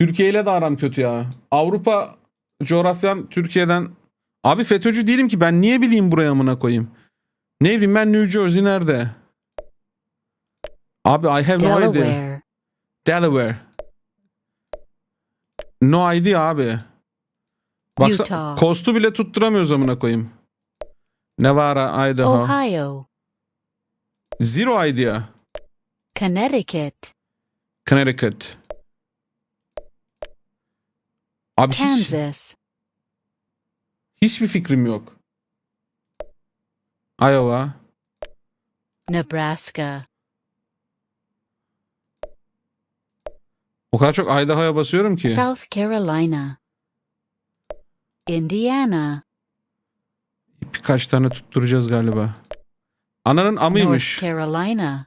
Türkiye ile de aram kötü ya. Avrupa coğrafyan Türkiye'den Abi FETÖ'cü değilim ki ben niye bileyim buraya amına koyayım. Ne bileyim ben New Jersey nerede? Abi I have no idea. Delaware, Delaware. No idea abi. Baksa Utah. kostu bile tutturamıyoruz amına koyayım. Nevada, Idaho. Ohio, Zero idea. Connecticut, Connecticut. Abi hiç, Kansas, hiçbir fikrim yok. Iowa. Nebraska, O kadar çok Idaho'ya basıyorum ki. South Carolina, Indiana, Birkaç tane tutturacağız galiba. Ananın North amıymış. Carolina,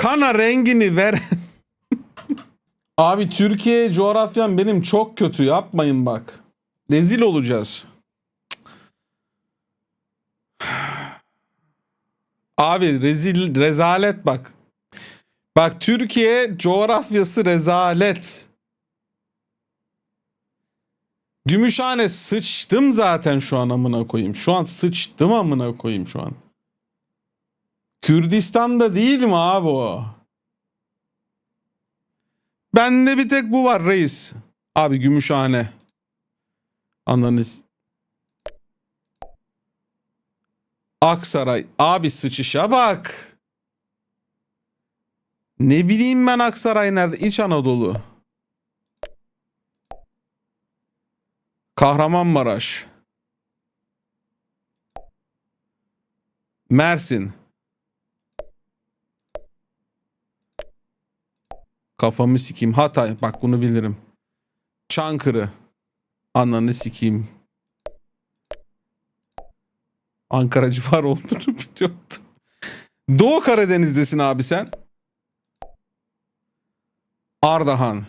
Kana rengini ver. Abi Türkiye coğrafyam benim çok kötü yapmayın bak. Rezil olacağız. Abi rezil rezalet bak. Bak Türkiye coğrafyası rezalet. Gümüşhane sıçtım zaten şu an amına koyayım. Şu an sıçtım amına koyayım şu an. Kürdistan'da değil mi abi o? Bende bir tek bu var reis. Abi Gümüşhane. Ananız. Aksaray. Abi sıçışa bak. Ne bileyim ben Aksaray nerede? İç Anadolu. Kahramanmaraş. Mersin. Kafamı sikeyim. Hatay. Bak bunu bilirim. Çankırı. Ananı sikeyim. Ankara civarı olduğunu biliyordum. Doğu Karadeniz'desin abi sen. Ardahan.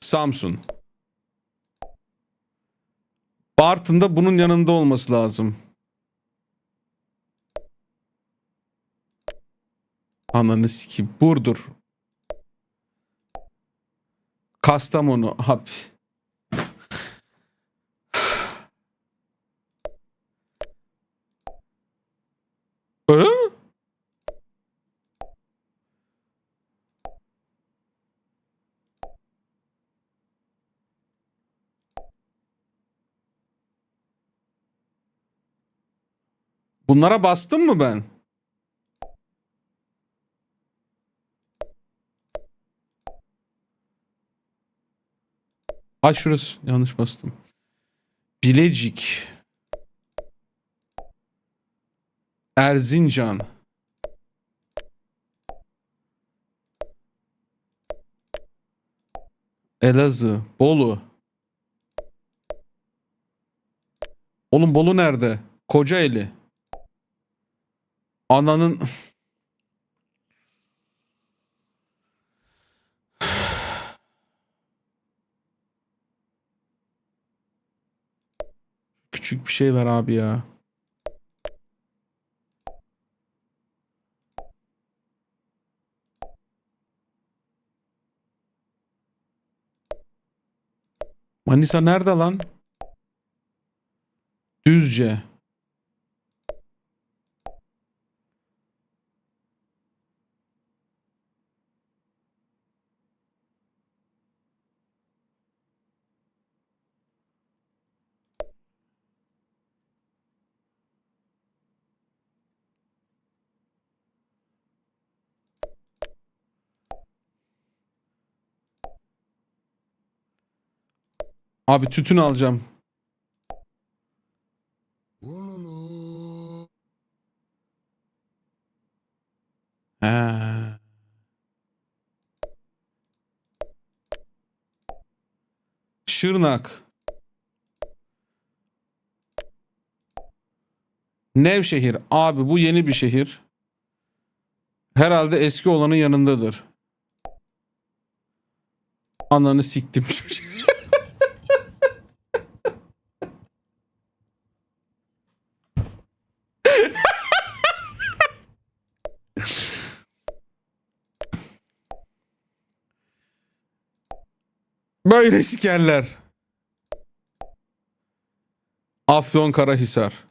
Samsun. Bartın'da bunun yanında olması lazım. Ananı sikeyim. Burdur. Kastamonu. Hap. Öyle mi? Bunlara bastım mı ben? Ay şurası yanlış bastım. Bilecik. Erzincan. Elazığ, Bolu. Oğlum Bolu nerede? Kocaeli. Ananın küçük bir şey ver abi ya. Manisa nerede lan? Düzce. Abi tütün alacağım. He. Şırnak. Nevşehir. Abi bu yeni bir şehir. Herhalde eski olanın yanındadır. Ananı siktim çocuk. Böyle sikerler. Afyon Karahisar.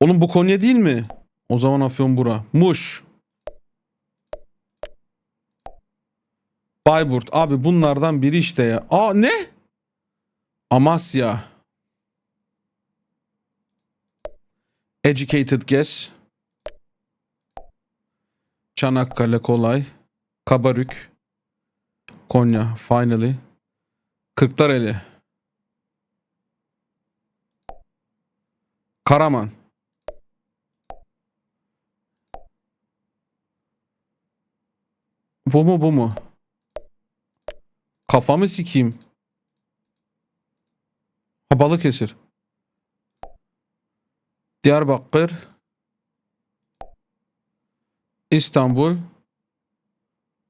Oğlum bu Konya değil mi? O zaman Afyon bura. Muş. Bayburt. Abi bunlardan biri işte ya. Aa ne? Amasya. Educated guess. Çanakkale kolay. Kabarük. Konya finally. Kırklareli. Karaman. Bu mu bu mu? Kafamı sikeyim. Ha Balıkesir. Diyarbakır. İstanbul.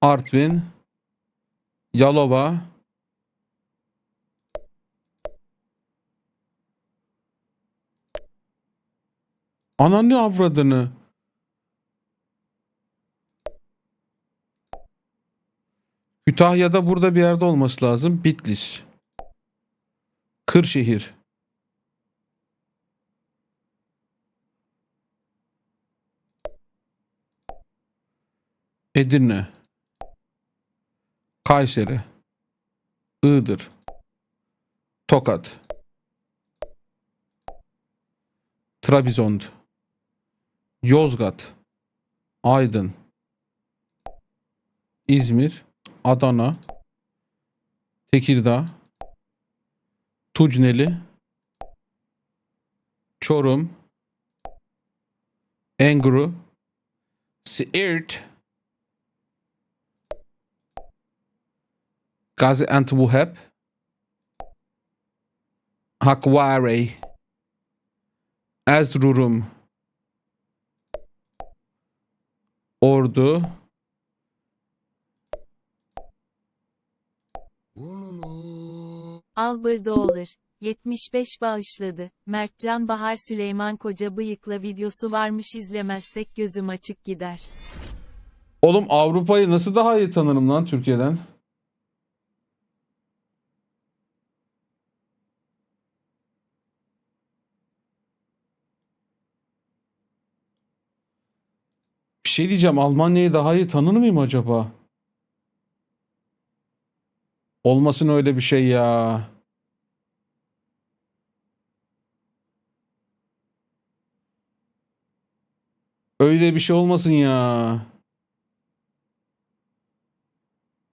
Artvin. Yalova. Ananı avradını. Kütahya'da burada bir yerde olması lazım. Bitlis. Kırşehir. Edirne. Kayseri. Iğdır. Tokat. Trabzon. Yozgat. Aydın. İzmir. Adana. Tekirdağ. Tucneli. Çorum. Enguru. Siirt. Gaziantep. Hakkari. Erzurum. Ordu. Albert olur. 75 bağışladı. Mertcan Bahar Süleyman Koca bıyıkla videosu varmış izlemezsek gözüm açık gider. Oğlum Avrupa'yı nasıl daha iyi tanırım lan Türkiye'den? Bir şey diyeceğim. Almanya'yı daha iyi tanır mıyım acaba? Olmasın öyle bir şey ya. Öyle bir şey olmasın ya.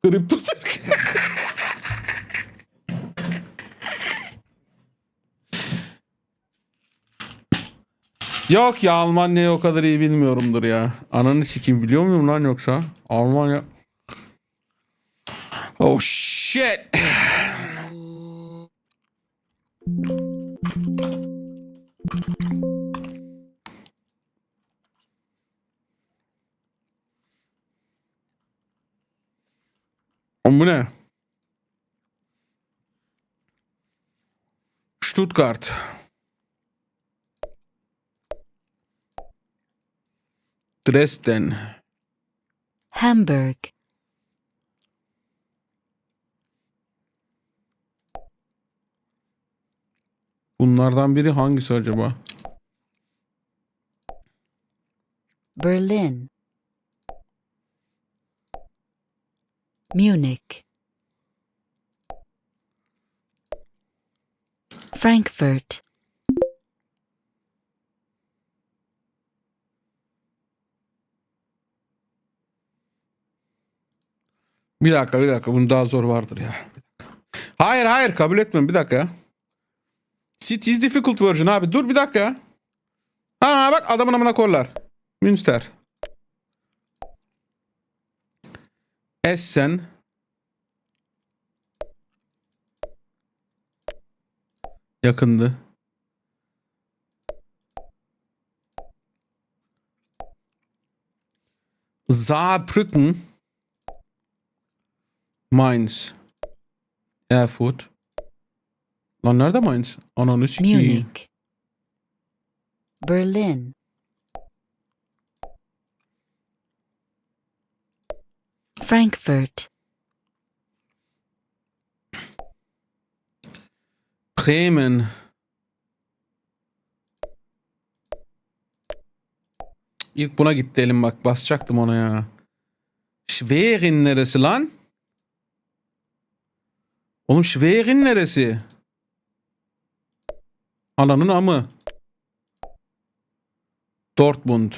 Kripto Yok ya Almanya'yı o kadar iyi bilmiyorumdur ya. Ananı sikeyim biliyor muyum lan yoksa? Almanya. Oh shit. Oğlum bu ne? Stuttgart. Dresden. Hamburg, Bunlardan biri hangisi acaba? Berlin, Munich, Frankfurt, Bir dakika bir dakika. Bunun daha zor vardır ya. Hayır hayır kabul etmem. Bir dakika ya. City is difficult version abi. Dur bir dakika ya. Ha bak adamın amına korlar. Münster. Essen. Yakındı. Saarbrücken. Mainz. Erfurt. Lan nerede Mainz? Ananı sikeyim. Munich. Berlin. Frankfurt. Bremen. İlk buna gitti elim bak. Basacaktım ona ya. Schwerin neresi lan? Oğlum Schwerin neresi? Ananın amı. Dortmund.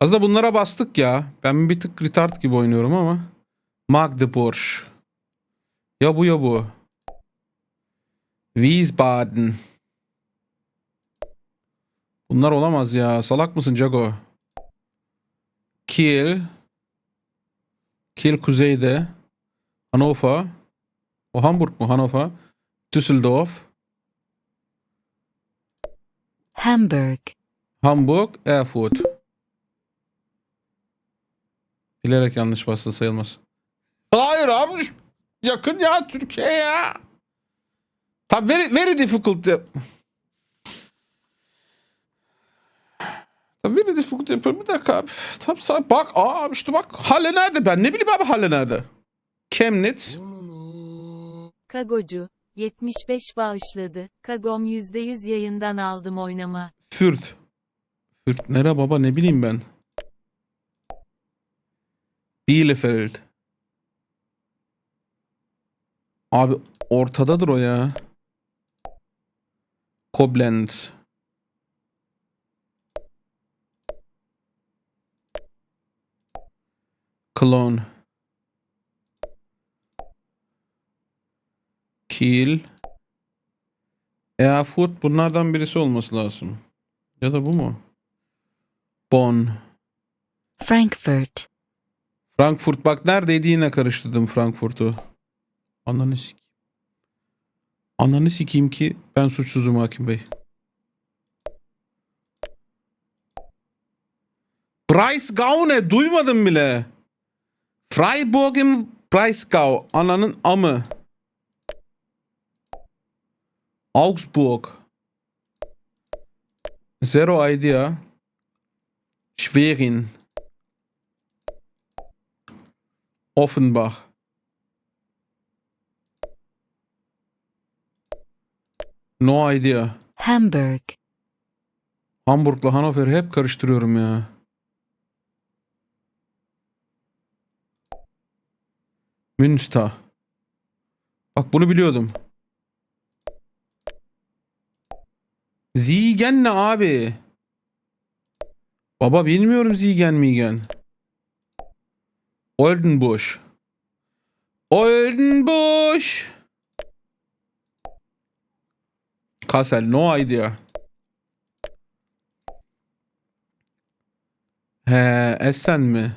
Az da bunlara bastık ya. Ben bir tık retard gibi oynuyorum ama. Magdeburg. Ya bu ya bu. Wiesbaden. Bunlar olamaz ya. Salak mısın Jago? Kiel. Kiel kuzeyde. Hannover. O Hamburg mu? Hannover. Düsseldorf. Hamburg. Hamburg. Erfurt. Bilerek yanlış bastı sayılmaz. Hayır abi. Yakın ya Türkiye ya. Tabii very, very difficult. ya- Tabii very difficult yapıyorum. Bir dakika abi. Tabii sa- bak aa işte bak. Halle nerede ben? Ne bileyim abi Halle nerede? Chemnitz. Kagocu, 75 bağışladı. Kagom %100 yayından aldım oynama. Fürth. Fürth nere baba ne bileyim ben. Bielefeld. Abi ortadadır o ya. Koblenz. Cologne. Kiel. Erfurt bunlardan birisi olması lazım. Ya da bu mu? Bonn. Frankfurt. Frankfurt bak neredeydi yine karıştırdım Frankfurt'u. Ananı sikeyim. Ananı sikeyim ki ben suçsuzum hakim bey. Breisgau ne? Duymadım bile. Freiburg im Breisgau. Ananın amı. Augsburg. Zero idea. Schwerin. Offenbach. No idea. Hamburg. Hamburg'la Hannover'i hep karıştırıyorum ya. Münster. Bak bunu biliyordum. Ziegen ne abi? Baba bilmiyorum Ziegen migen. Oldenbusch. Oldenbusch. Kassel no idea. He, Essen mi?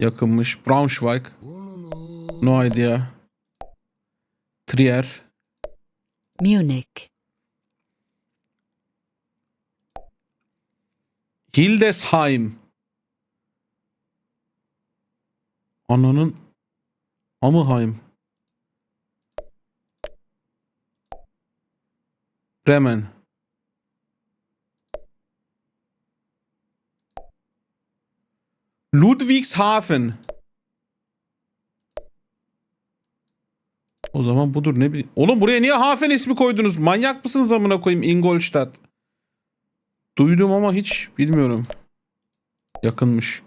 Yakınmış. Braunschweig. No idea. Trier. Munich. Hildesheim. Ananın Amıheim. Bremen. Ludwigshafen. O zaman budur ne bileyim. Oğlum buraya niye Hafen ismi koydunuz? Manyak mısınız amına koyayım Ingolstadt? Duydum ama hiç bilmiyorum. Yakınmış.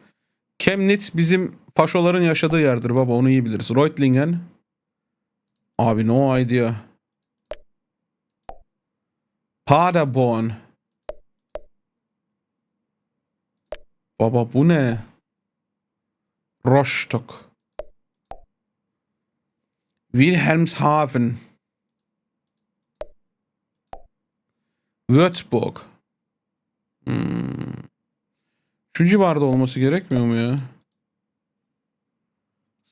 Chemnitz bizim faşoların yaşadığı yerdir baba onu iyi biliriz. Reutlingen. Abi no idea. Paderborn. Baba bu ne? Rostock. Wilhelmshaven. Würzburg. Hmm. Şu civarda olması gerekmiyor mu ya?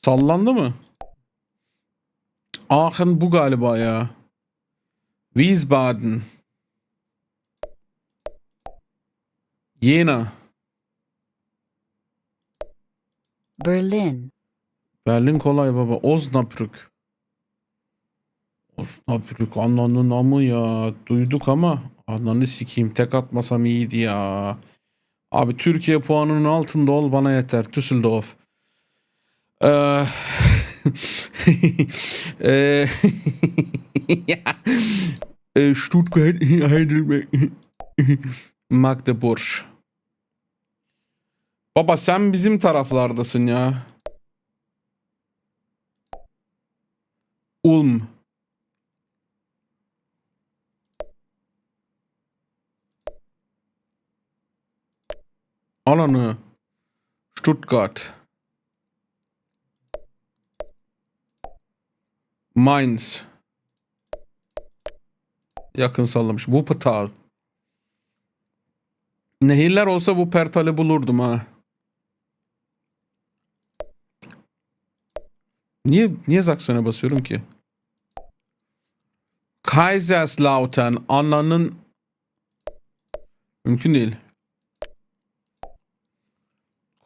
Sallandı mı? Aachen bu galiba ya. Wiesbaden. Jena. Berlin, Berlin kolay baba. Osnabrück. Osnabrück ananın amı ya. Duyduk ama ananı sikeyim. Tek atmasam iyiydi ya. Abi Türkiye puanının altında ol bana yeter. Düsseldorf. Ee, ee, Ee, Stuttgart, Heidelberg, Magdeburg. Baba sen bizim taraflardasın ya. Ulm. Ananı. Stuttgart. Mainz. Yakın sallamış. Wuppertal. Nehirler olsa Wuppertal'i bulurdum ha. Niye niye Zakson'a basıyorum ki? Kaiserslautern ananın mümkün değil.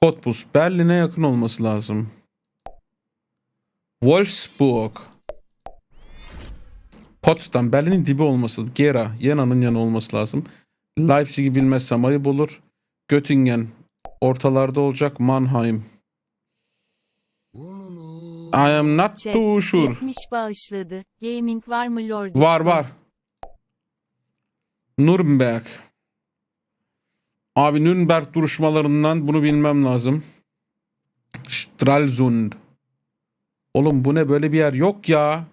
Cottbus Berlin'e yakın olması lazım. Wolfsburg Potsdam Berlin'in dibi olması Gera Yena'nın yanı olması lazım. Leipzig'i bilmezsem ayıp olur. Göttingen ortalarda olacak Mannheim. I am not Chat, too sure. 70 bağışladı. Gaming var mı Lord? Var var. Nürnberg. Abi Nürnberg duruşmalarından bunu bilmem lazım. Stralsund. Oğlum bu ne böyle bir yer yok ya.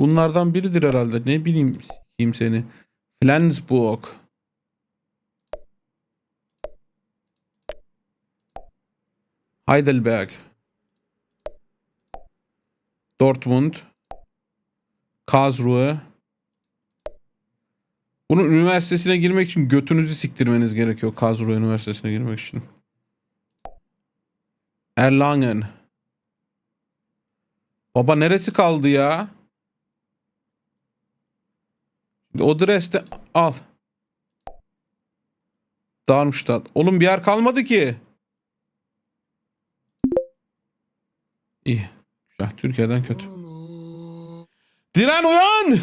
Bunlardan biridir herhalde. Ne bileyim sikeyim seni. Flensburg. Heidelberg. Dortmund. Karlsruhe. Bunun üniversitesine girmek için götünüzü siktirmeniz gerekiyor Karlsruhe Üniversitesi'ne girmek için. Erlangen. Baba neresi kaldı ya? O Dresde al. Darmstadt. Oğlum bir yer kalmadı ki. İyi. Güzel. Türkiye'den kötü. Diren uyan!